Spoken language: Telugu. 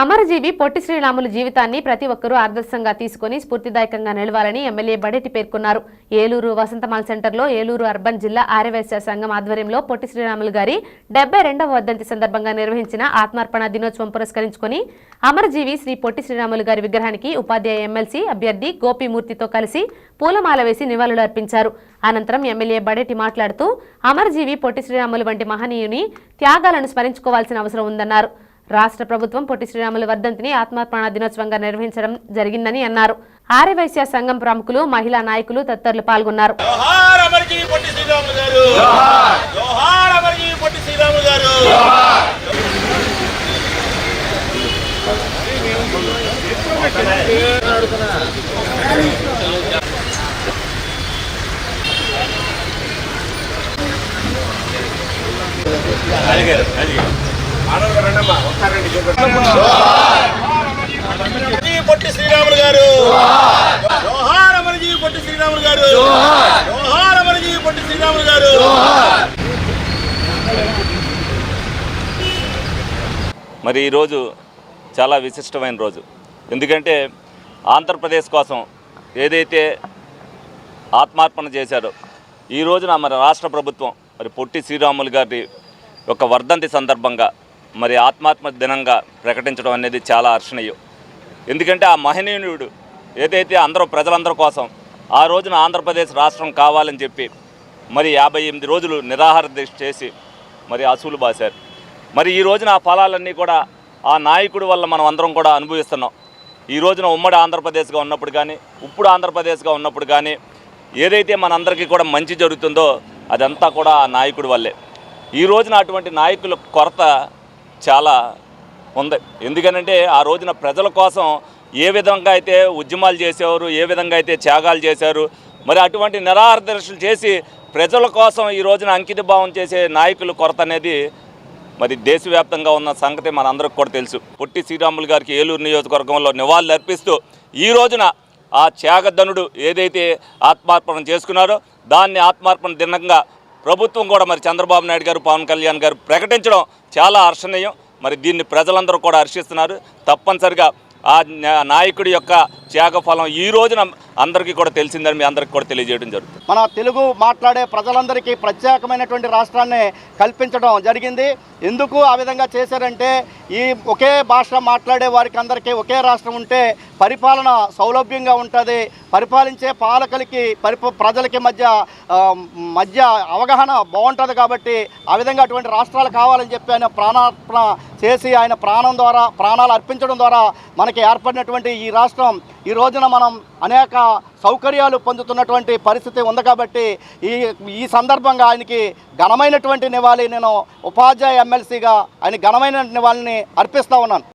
అమరజీవి పొట్టి శ్రీరాములు జీవితాన్ని ప్రతి ఒక్కరూ ఆదర్శంగా తీసుకుని స్ఫూర్తిదాయకంగా నిలవాలని ఎమ్మెల్యే బడేటి పేర్కొన్నారు. ఏలూరు వసంతమాల్ సెంటర్లో ఏలూరు అర్బన్ జిల్లా ఆర్యవైశ్య సంఘం ఆధ్వర్యంలో పొట్టి శ్రీరాములు గారి డెబ్బై రెండవ వర్ధంతి సందర్భంగా నిర్వహించిన ఆత్మార్పణ దినోత్సవం పురస్కరించుకొని అమరజీవి శ్రీ పొట్టి శ్రీరాములు గారి విగ్రహానికి ఉపాధ్యాయ ఎమ్మెల్సీ అభ్యర్థి గోపిమూర్తితో కలిసి పూలమాల వేసి నివాళులు అర్పించారు అనంతరం ఎమ్మెల్యే బడేటి మాట్లాడుతూ అమరజీవి పొట్టి శ్రీరాములు వంటి మహనీయుని త్యాగాలను స్మరించుకోవాల్సిన అవసరం ఉందన్నారు. రాష్ట్ర ప్రభుత్వం పొట్టి శ్రీరాముల వర్ధంతిని ఆత్మార్పణ దినోత్సవంగా నిర్వహించడం జరిగిందని అన్నారు. ఆర్యవైశ్య సంఘం ప్రముఖులు మహిళా నాయకులు తదితరులు పాల్గొన్నారు. జోహార్ అమర్జీ పొట్టి శ్రీరాములు గారు జోహార్ పొట్టి శ్రీరాములు గారు అమర్జీ పొట్టి శ్రీరాములు గారు మరి ఈరోజు చాలా విశిష్టమైన రోజు. ఎందుకంటే ఆంధ్రప్రదేశ్ కోసం ఏదైతే ఆత్మార్పణ చేశారో ఈ రోజున మరి రాష్ట్ర ప్రభుత్వం మరి పొట్టి శ్రీరాములు గారి యొక్క వర్ధంతి సందర్భంగా మరి ఆత్మాత్మ దినంగా ప్రకటించడం అనేది చాలా హర్షణీయం ఎందుకంటే ఆ మహనీయుడు ఏదైతే అందరూ ప్రజలందరి కోసం ఆ రోజున ఆంధ్రప్రదేశ్ రాష్ట్రం కావాలని చెప్పి మరి యాభై ఎనిమిది రోజులు నిరాహార దీక్ష చేసి మరి అసూలు బాశారు. మరి ఈ రోజున ఆ ఫలాలన్నీ కూడా ఆ నాయకుడి వల్ల మనం అందరం కూడా అనుభవిస్తున్నాం. ఈ రోజున ఉమ్మడి ఆంధ్రప్రదేశ్గా ఉన్నప్పుడు కానీ ఇప్పుడు ఆంధ్రప్రదేశ్గా ఉన్నప్పుడు కానీ ఏదైతే మనందరికీ కూడా మంచి జరుగుతుందో అదంతా కూడా ఆ నాయకుడి వల్లే. ఈ రోజున అటువంటి నాయకుల కొరత చాలా ఉంది. ఎందుకనంటే ఆ రోజున ప్రజల కోసం ఏ విధంగా అయితే ఉద్యమాలు చేసేవారు ఏ విధంగా అయితే త్యాగాలు చేశారు మరి అటువంటి నిరాహార చేసి ప్రజల కోసం ఈ రోజున అంకిత భావం చేసే నాయకుల కొరత అనేది మరి దేశవ్యాప్తంగా ఉన్న సంగతి మనందరికి కూడా తెలుసు. పొట్టి శ్రీరాములు గారికి ఏలూరు నియోజకవర్గంలో నివాళులు అర్పిస్తూ ఈ రోజున ఆ త్యాగధనుడు ఏదైతే ఆత్మార్పణ చేసుకున్నారో దాన్ని ఆత్మార్పణ దినంగా ప్రభుత్వం కూడా మరి చంద్రబాబు నాయుడు గారు పవన్ కళ్యాణ్ గారు ప్రకటించడం చాలా హర్షణీయం. మరి దీన్ని ప్రజలందరూ కూడా హర్షిస్తున్నారు. తప్పనిసరిగా ఆ నాయకుడి యొక్క త్యాగఫలం ఈ రోజున అందరికీ కూడా తెలిసిందని మీ అందరికీ కూడా తెలియజేయడం జరుగుతుంది. మన తెలుగు మాట్లాడే ప్రజలందరికీ ప్రత్యేకమైనటువంటి రాష్ట్రాన్ని కల్పించడం జరిగింది. ఎందుకు ఆ విధంగా చేశారంటే ఈ ఒకే భాష మాట్లాడే వారికి అందరికీ ఒకే రాష్ట్రం ఉంటే పరిపాలన సౌలభ్యంగా ఉంటుంది. పరిపాలించే పాలకులకి పరిప ప్రజలకి మధ్య మధ్య అవగాహన బాగుంటుంది కాబట్టి ఆ విధంగా అటువంటి రాష్ట్రాలు కావాలని చెప్పి ఆయన ప్రాణార్పణ చేసి ఆయన ప్రాణం ద్వారా ప్రాణాలు అర్పించడం ద్వారా మనకి ఏర్పడినటువంటి ఈ రాష్ట్రం ఈ రోజున మనం అనేక సౌకర్యాలు పొందుతున్నటువంటి పరిస్థితి ఉంది కాబట్టి ఈ ఈ సందర్భంగా ఆయనకి ఘనమైనటువంటి నివాళి నేను ఉపాధ్యాయ ఎమ్మెల్సీగా ఆయన ఘనమైన నివాళిని అర్పిస్తూ ఉన్నాను.